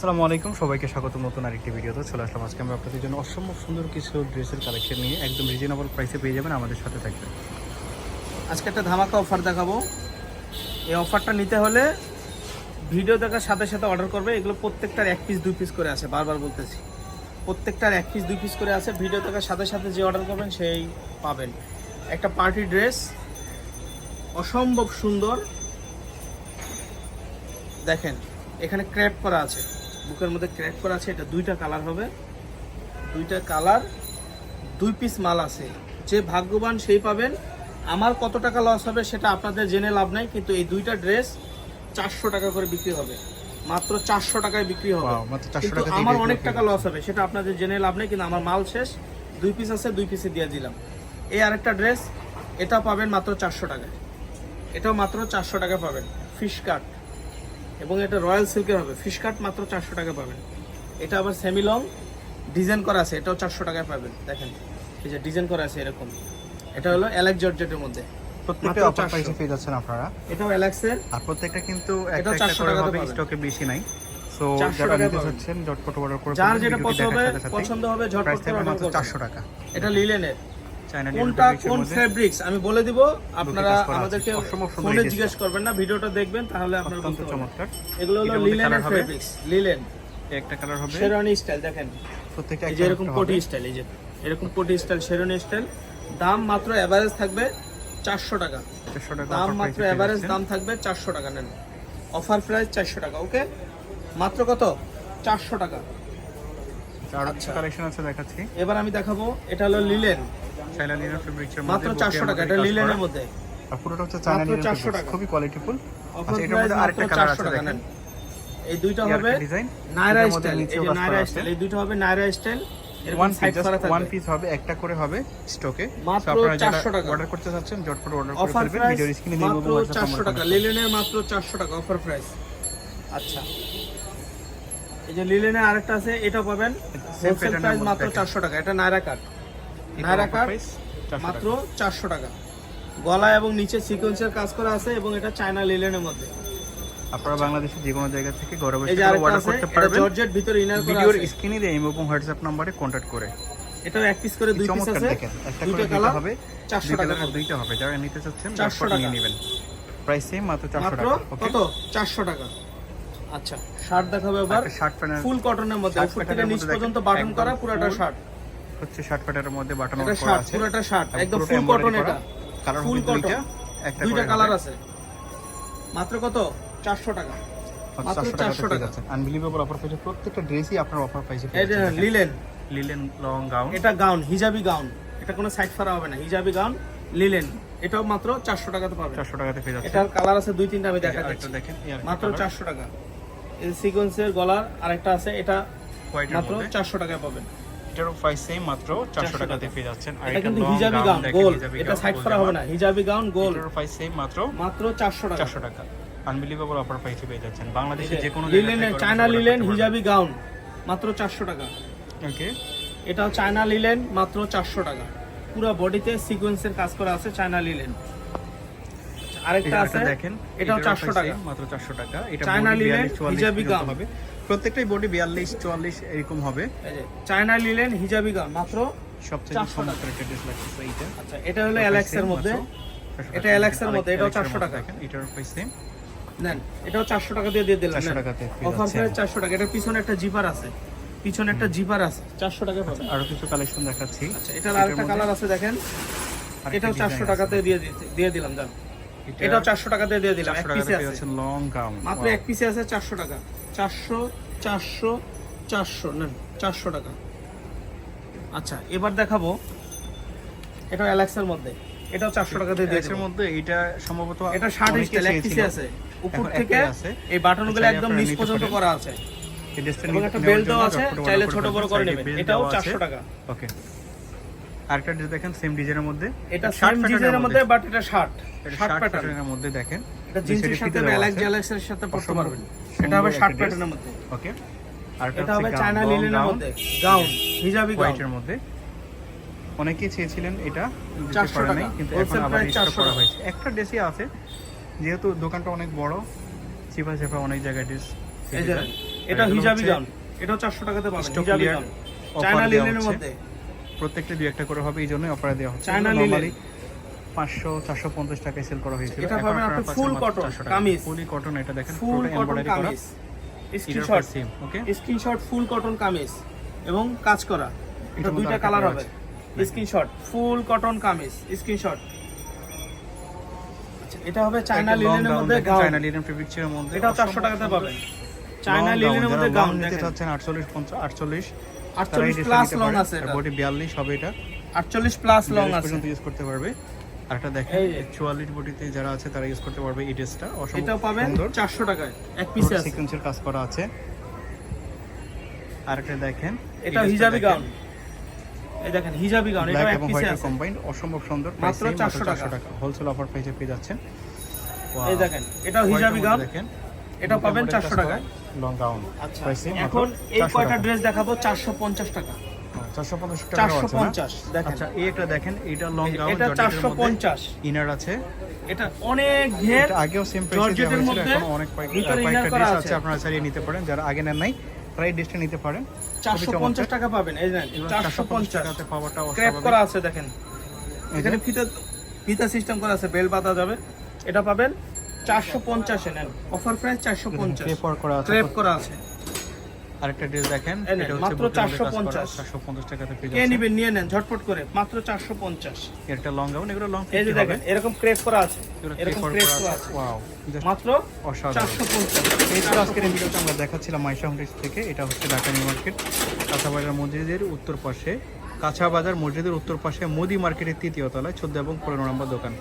আসসালামু আলাইকুম, সবাইকে স্বাগত নতুন আরেকটি ভিডিওতে। চলে আসলাম আজকে আমরা আপনাদের জন্য অসম্ভব সুন্দর কিছু ড্রেসের কালেকশন নিয়ে। একদম রিজনেবল প্রাইসে পেয়ে যাবেন, আমাদের সাথে থাকবেন। আজকে একটা ধামাকা অফার দেখাবো। এই অফারটা নিতে হলে ভিডিও দেখার সাথে সাথে অর্ডার করবে। এগুলো প্রত্যেকটার এক পিস দুই পিস করে আছে, বারবার বলতেছি। প্রত্যেকটার এক পিস দুই পিস করে আছে। ভিডিও দেখার সাথে সাথে যে অর্ডার করবেন, সেই পাবেন। একটা পার্টি ড্রেস অসম্ভব সুন্দর। দেখেন, এখানে ক্র্যাপ করা আছে। বুকের মধ্যে ক্র্যাক করা আছে এটা দুইটা কালার হবে। দুইটা কালার দুই পিস মাল আছে। যে ভাগ্যবান সেই পাবেন। আমার কত টাকা লস হবে সেটা আপনাদের জেনে লাভ নাই কিন্তু এই দুইটা ড্রেস চারশো টাকা করে বিক্রি হবে। মাত্র চারশো টাকায় বিক্রি হবে। Wow, মাত্র 400 কিন্তু আমার অনেক টাকা লস হবে সেটা আপনাদের জেনে লাভ নেই কিন্তু আমার মাল শেষ। দুই পিস আছে দুই পিসে দিয়ে দিলাম। এই আরেকটা ড্রেস এটা পাবেন মাত্র চারশো টাকায়। এটাও মাত্র চারশো টাকা পাবেন। ফিশ কাট এবং এটা রয়্যাল সিল্কের হবে। ফিশ কাট মাত্র চারশো টাকা পাবেন। এটা আবার সেমি লং ডিজাইন করা আছে এটাও চারশো টাকায় পাবেন। দেখেন এই যে ডিজাইন করা আছে এরকম। এটা হলো অ্যালেক্স জর্জেটের মধ্যে। প্রত্যেকটা অফার প্রাইসে পেয়ে যাচ্ছেন আপনারা। এটাও অ্যালেক্সের আর প্রত্যেকটা কিন্তু একটা একটা করে হবে স্টকে বেশি নাই। সো যারা নিতে চাচ্ছেন ঝটপট অর্ডার করে যার যেটা পছন্দ হবে পছন্দ ঝটপট করে টাকা। এটা লিলেনের কোনটা কোন ফেব্রিক্স আমি বলে দিব আপনারা। আমাদেরকে ফোনে জিজ্ঞেস করবেন না ভিডিওটা দেখবেন তাহলে আপনার বুঝতে চমৎকার। এগুলো হলো লিলেনের ফেব্রিক্স লিলেন একটা কালার হবে? শেরওয়ানি স্টাইল দেখেন। প্রত্যেকটা এই যে এরকম কোটি স্টাইল এই যে। এরকম কোটি স্টাইল শেরওয়ানি স্টাইল দাম মাত্র এভারেজ থাকবে চারশো টাকা। 400 টাকা দাম মাত্র এভারেজ দাম থাকবে চারশো টাকা নেন। অফার প্রাইস চারশো টাকা ওকে মাত্র কত? চারশো টাকা। আচ্ছা। কালেকশন আছে দেখাচ্ছি। এবার আমি দেখাবো এটা হলো লিলেন চাইনা লিনেন ফেব্রিক্সের মাত্র মধ্যে চারশো টাকা এটা লিলেনের মধ্যে। আর পুরোটা হচ্ছে চায়না মাত্র লিনেন 400 টাকা। খুবই কোয়ালিটিফুল আচ্ছা এটার মধ্যে আরেকটা কালার আছে দেখেন। এই দুইটা হবে ডিজাইন নায়রা স্টাইল এই আছে। স্টাইল এই দুটো হবে নায়রা স্টাইল ওয়ান পিস করা ওয়ান থাকবে। পিস হবে একটা করে হবে স্টকে মাত্র 400 অর্ডার করতে চাচ্ছেন ঝটপট অর্ডার করে অফার ফেলবেন। ভিডিওর স্ক্রিনে দিয়ে দেবো WhatsApp চারশো টাকা। লিলেনের মাত্র চারশো টাকা অফার প্রাইস আচ্ছা। এই যে লিলেনের আরেকটা আছে এটা পাবেন। প্রাইস মাত্র দেখেন। চারশো টাকা। এটা নায়রা কাট নায়রা কাট মাত্র চারশো টাকা। গলা এবং নিচে সিকোয়েন্সের কাজ করা আছে এবং এটা চায়না লিলেনের মধ্যে। আপনারা বাংলাদেশের যে কোনো জায়গা থেকে ঘরে বসে অর্ডার করতে পারবেন। জর্জেট ভিতরে ইনার করা ভিডিওর স্ক্রিনে দিয়ে এবং হোয়াটসঅ্যাপ নাম্বারে কন্ট্যাক্ট করে। এটাও এক পিস করে দুই পিস আছে। একটা করে হবে। চারশো দুই টাকা কালারের দুইটা হবে। যারা নিতে চাচ্ছেন 400 ঝটপট নিয়ে নেবেন। প্রাইস সেম মাত্র 400 টাকা কত? চারশো টাকা। আচ্ছা শার্ট দেখাবে এবার। শার্ট ফুল কটনের মধ্যে উপর থেকে নিচ পর্যন্ত বাটন করা পুরোটা শার্ট হচ্ছে শার্ট প্যান্টের মধ্যে বাটন করা আছে। পুরোটা শার্ট একদম ফুল কটন এটা। কালার ফুল কটন একটা দুইটা কালার আছে। মাত্র কত? চারশো টাকা। মাত্র 400 টাকা চারশো টাকা। আনবিলিভেবল অফার প্রাইসে প্রত্যেকটা ড্রেসই আপনার অফার প্রাইসে এই লিলেন লিলেন লং গাউন এটা গাউন হিজাবি গাউন এটা কোনো সাইড ফারা হবে না। হিজাবি গাউন লিলেন এটাও মাত্র চারশো টাকাতে পাবে 400 টাকাতে পেয়ে যাচ্ছে এটার কালার আছে দুই তিনটা আমি দেখা যাচ্ছে দেখেন মাত্র colour, চারশো টাকা। এই সিকোয়েন্সের গলার আরেকটা আছে। এটা মাত্র মধ্যে। চারশো টাকায় পাবেন। এটারও প্রাইস সেম মাত্র 400 400 টাকাতে পেয়ে যাচ্ছেন। আর এটা কিন্তু হিজাবি গাউন গোল। এটা সাইড জামা। হবে না। হিজাবি গাউন গোল। এটারও প্রাইস সেম মাত্র মাত্র চারশো টাকা। 400 টাকা। আনবিলিভেবল অফার প্রাইসে পেয়ে যাচ্ছেন। বাংলাদেশে যে কোনো লিলেনের চায়না লিলেন হিজাবি গাউন মাত্র চারশো টাকা। ওকে এটাও চায়না লিলেন মাত্র চারশো টাকা। পুরো বডিতে সিকোয়েন্সের কাজ করা আছে চায়না লিলেন। আরেকটা আছে দেখেন এটাও এটারও চারশো price টাকা মাত্র 400 টাকা। এটা চায়না লিলেন, হিজাবি গাউন। হবে। প্রত্যেকটাই বডি 42 44 এরকম হবে। চায়না লিলেন হিজাবি গাউন মাত্র সবচেয়ে 400 চমৎকার ড্রেস লাগতেছে এইটা। আচ্ছা এটা হলো অ্যালেক্স এর মধ্যে। এটা Alex এর মধ্যে, এটাও 400 টাকা। দেখেন এটার প্রাইস সেম নেন এটাও চারশো টাকা দিয়ে দিয়ে দিলাম 400 টাকাতে অফার। প্রাইস চারশো টাকা এটার পিছনে একটা জিপার আছে। পিছনে একটা জিপার আছে। চারশো টাকা পাবেন আরও কিছু কালেকশন দেখাচ্ছি। আচ্ছা এটার আরেকটা কালার আছে দেখেন। এটাও design চারশো আছে। টাকাতে দিয়ে দিয়ে দিলাম জান এটা এটাও চারশো টাকাতে দিয়ে দিলাম এক 400 পিসে আছে। লং গাউন মাত্র এক পিসে আছে চারশো টাকা। চারশো চারশো চারশো নেন চারশো টাকা। আচ্ছা এবার দেখাবো এটা অ্যালেক্সের মধ্যে। এটাও চারশো টাকা দিয়ে দিয়ে এর মধ্যে এটা সম্ভবত এটা শার্ট অনেকে এক পিসে আছে। উপর থেকে আছে। এই বাটনগুলো চাইলে একদম নিচ পর্যন্ত করা আছে। এই নিতে- একটা বেল্টও আছে চাইলে ছোট বড় করে নেবেন। এটাও দেওয়া আছে। চারশো টাকা। ওকে আরেকটা দেখেন সেম ডিজাইনের মধ্যে। এটা সেম ডিজাইনের মধ্যে। বাট এটা শার্ট শার্ট প্যাটার্নের মধ্যে দেখেন। এটা জিন্সের সাথে অ্যালেক্স জ্যালেক্সের সাথে পড়তে পারবেন। এটা হবে শার্ট প্যাটার্নের মধ্যে। ওকে আর এটা হবে চায়না লিনেনের মধ্যে। গাউন হিজাবি গাউন হোয়াইটের মধ্যে। অনেকেই চেয়েছিলেন এটা দিতে 400 পারে টাকা। কিন্তু এখন আবার 400 করা হয়েছে। একটা ড্রেসই আছে যেহেতু দোকানটা অনেক বড় চিপা চেপা অনেক জায়গায় ড্রেস এটা হিজাবি গাউন এটাও চারশো টাকাতে পাবেন হিজাবি গাউন চায়না লিনেনের মধ্যে। প্রত্যেকটা দুই একটা করে হবে এই জন্যই অফারে দেওয়া হচ্ছে। চায়না নর্মালি পাঁচশো চারশো পঞ্চাশ টাকায় সেল করা হয়েছিল। এটা পাবেন আপনি full cotton, কামিজ। ফুলি কটন এটা দেখেন full cotton kameez. Screenshot same okay screenshot full cotton kameez এবং কাজ করা। এটা দুইটা কালার হবে। Screenshot full cotton kameez screenshot আচ্ছা এটা হবে চায়না লিনেনের মধ্যে গাউন চায়না লিনেন ফেব্রিক্সের মধ্যে চারশো অসম্ভব টাকাতে সুন্দর। পাবেন। চায়না লিনেনের মধ্যে গাউন দেখেন। চাচ্ছেন আটচল্লিশ আটচল্লিশ আটচল্লিশ প্লাস লং আছে এটা। বডি বিয়াল্লিশ হবে এটা। আটচল্লিশ প্লাস লং আছে। ইউজ করতে পারবে। আর একটা দেখেন এই যে। চুয়াল্লিশ বডিতে যারা আছে তারা ইউজ করতে পারবে এই ড্রেসটা অসম্ভব এটাও পাবেন সুন্দর। চারশো টাকায় এক পিসে আছে। সিকোয়েন্সের কাজ করা আছে। আর একটা দেখেন এটা হিজাবি গাউন। এই দেখেন হিজাবি গাউন এটাও এক পিসে আছে। কম্বাইন্ড অসম্ভব সুন্দর মাত্র প্রাইসে 400 টাকা। হোলসেল অফার প্রাইসে পেয়ে যাচ্ছেন। এই দেখেন এটাও হিজাবি গাউন। দেখেন। এটা পাবেন চারশো টাকায়। লং গাউন আচ্ছা এখন এই কয়টা ড্রেস দেখাবো? চারশো পঞ্চাশ টাকা। চারশো পঞ্চাশ টাকা চারশো পঞ্চাশ দেখেন। আচ্ছা এই দেখেন এটা লং গাউন এটা চারশো পঞ্চাশ। ইনার আছে। এটা অনেক ঘের আগেও সেম জর্জেটের মধ্যে অনেক কয়েকটা ড্রেস আছে। আপনারা চালিয়ে নিতে পারেন যারা আগে নেন নাই এই ড্রেসটা নিতে পারেন। চারশো পঞ্চাশ টাকা পাবেন এই চারশো পঞ্চাশ। টাকাতে পাওয়াটা ক্র্যাপ করা আছে দেখেন। এখানে ফিতা ফিতা সিস্টেম করা আছে বেল বাঁধা যাবে। এটা পাবেন চারশো পঞ্চাশে নেন অফার প্রাইস চারশো পঞ্চাশ। করা আছে। ক্রেপ করা আছে। আরেকটা ড্রেস দেখেন এটা হচ্ছে মাত্র 450 চারশো পঞ্চাশ। টাকাতে পেয়ে যাচ্ছেন নিবেন নিয়ে নেন ঝটপট করে মাত্র চারশো পঞ্চাশ। একটা লং গাউন এগুলো লং এই যে দেখেন এরকম ক্রেপ করা আছে। এরকম ক্রেপ করা আছে। ওয়াও মাত্র অসাধারণ। চারশো পঞ্চাশ। এই আজকের ভিডিওটা আমরা দেখাচ্ছিলাম মাইশা হোমটেক্স থেকে। এটা হচ্ছে ঢাকা নিউ মার্কেট কাঁচাবাজার মসজিদের উত্তর পাশে। কাঁচা বাজার মসজিদের উত্তর পাশে মোদি মার্কেটের তৃতীয় তলায় চোদ্দ এবং পনেরো নম্বর দোকান।